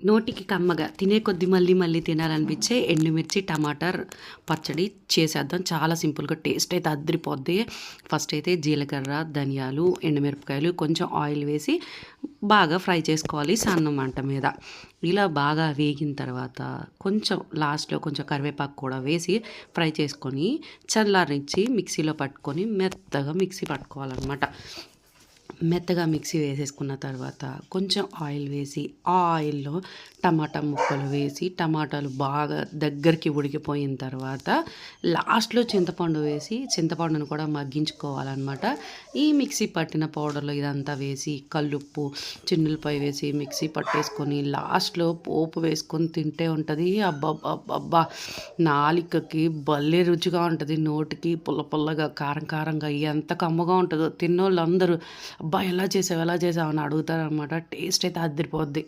నోటికి కమ్మగా తినే కొద్ది మళ్ళీ మళ్ళీ తినాలనిపించే ఎండుమిర్చి టమాటర్ పచ్చడి చేసేద్దాం. చాలా సింపుల్గా టేస్ట్ అయితే అద్దరిపోద్ది ఫస్ట్ అయితే జీలకర్ర ధనియాలు ఎండుమిరపకాయలు కొంచెం ఆయిల్ వేసి బాగా ఫ్రై చేసుకోవాలి సన్నం మంట మీద. ఇలా బాగా వేగిన తర్వాత కొంచెం లాస్ట్లో కొంచెం కరివేపాకు కూడా వేసి ఫ్రై చేసుకొని చల్లారించి మిక్సీలో పట్టుకొని మెత్తగా మిక్సీ పట్టుకోవాలన్నమాట. మెత్తగా మిక్సీ వేసేసుకున్న తర్వాత కొంచెం ఆయిల్ వేసి ఆ ఆయిల్లో టమాటా ముక్కలు వేసి టమాటాలు బాగా దగ్గరికి ఉడికిపోయిన తర్వాత లాస్ట్లో చింతపండు వేసి చింతపండును కూడా మగ్గించుకోవాలన్నమాట. ఈ మిక్సీ పట్టిన పౌడర్లో ఇదంతా వేసి కల్లుప్పు చిన్నులపై వేసి మిక్సీ పట్టేసుకొని లాస్ట్లో పోపు వేసుకొని తింటే ఉంటుంది. అబ్బా నాలికకి భలే రుచిగా ఉంటుంది. నోటికి పుల్ల పుల్లగా కారం కారంగా ఎంత కమ్మగా ఉంటుందో తిన్నోళ్ళందరూ. అబ్బాయి అబ్బా ఎలా చేసావు ఎలా చేసావు అని అడుగుతారనమాట టేస్ట్ అయితే అదిరిపోద్ది.